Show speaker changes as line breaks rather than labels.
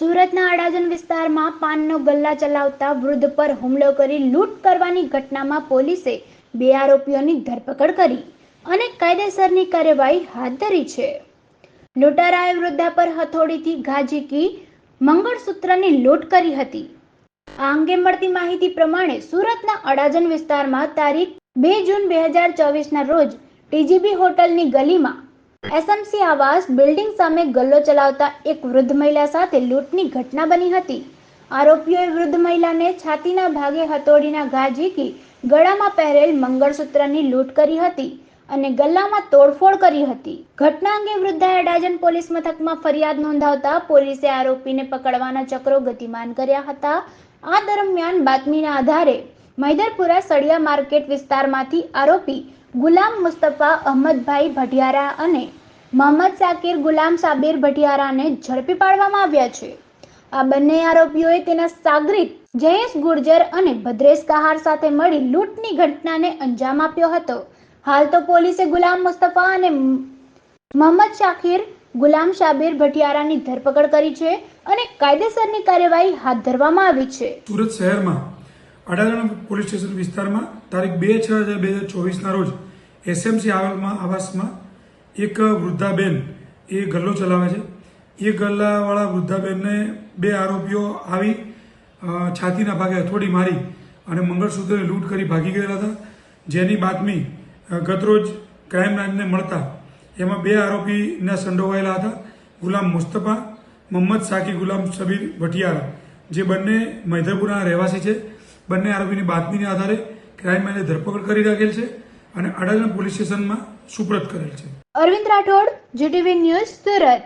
સુરતના અડાજણ વિસ્તારમાં પાનનો ગલ્લા ચલાવતા વૃદ્ધ પર હુમલો કરી લૂંટ કરવાની ઘટનામાં પોલીસે બે આરોપીઓની ધરપકડ કરી અને કાયદેસરની કાર્યવાહી હાથ ધરી છે. લૂંટારાએ વૃદ્ધા પર હથોડીથી ગાજીકી મંગળસૂત્રની લૂંટ કરી હતી. આ અંગે મળતી માહિતી પ્રમાણે સુરતના અડાજણ વિસ્તારમાં તારીખ બે જૂન બે હજાર ચોવીસના રોજ ટીજીબી હોટલની ગલીમાં એસએમસી આવાસ બિલ્ડિંગ સામે ગલ્લો ચલાવતા એક વૃદ્ધ મહિલા સાથે લૂંટની ઘટના બની હતી. આરોપીઓએ વૃદ્ધ મહિલાને છાતીના ભાગે હથોડીના ઘા ઝીકી ગળામાં પહેરેલ મંગળસૂત્રની લૂંટ કરી હતી અને ગલ્લામાં તોડફોડ કરી હતી. ઘટના અંગે વૃદ્ધાએ અડાજણ પોલીસ મથકમાં ફરિયાદ નોંધાવતા પોલીસે આરોપીને પકડવાના ચક્રો ગતિમાન કર્યા હતા. આ દરમિયાન બાતમીના આધારે મૈદરપુરા સળિયા માર્કેટ વિસ્તારમાંથી આરોપી ગુલામ મુસ્તફા અહમદભાઈ ભટિયારા અને મોહમ્મદ સાકિર ગુલામ સાબિર ભટિયારાને ઝડપી પાડવામાં આવ્યા છે. આ બંને આરોપીઓએ તેના સાગરિત જયેશ ગુર્જર અને ભદ્રેશ કહાર સાથે મળી લૂંટની ઘટનાને અંજામ આપ્યો હતો. હાલ તો પોલીસે ગુલામ મુસ્તફા અને મોહમ્મદ શાકિર ગુલામ શાબીર ભટિયારાની ધરપકડ કરી છે અને કાયદેસરની કાર્યવાહી હાથ ધરવામાં આવી છે.
સુરત શહેરમાં અડાજણ પોલીસ સ્ટેશન વિસ્તારમાં તારીખ બે છ હજાર બે હજાર ચોવીસના રોજ એસએમસી આવાસમાં આવાસમાં એક વૃદ્ધાબેન એ ગલ્લો ચલાવે છે. એ ગલ્લાવાળા વૃદ્ધાબેનને બે આરોપીઓ આવી છાતીના ભાગે હથોડી મારી અને મંગળસૂત્રને લૂંટ કરી ભાગી ગયેલા હતા. જેની બાતમી ગતરોજ ક્રાઇમ બ્રાન્ચને મળતા એમાં બે આરોપીના સંડોવાયેલા હતા. ગુલામ મુસ્તફા મોહમ્મદ સાકી, ગુલામ સબીર ભટિયારા, જે બંને મૈધરપુરાના રહેવાસી છે. બંને આરોપીની બાતમીના આધારે ક્રાઇમ બ્રાન્ચે ધરપકડ કરી રાખેલ છે અને અડાજણ પોલીસ સ્ટેશનમાં સુપ્રત કરેલ છે.
Arvind Rathod, GTV news Surat.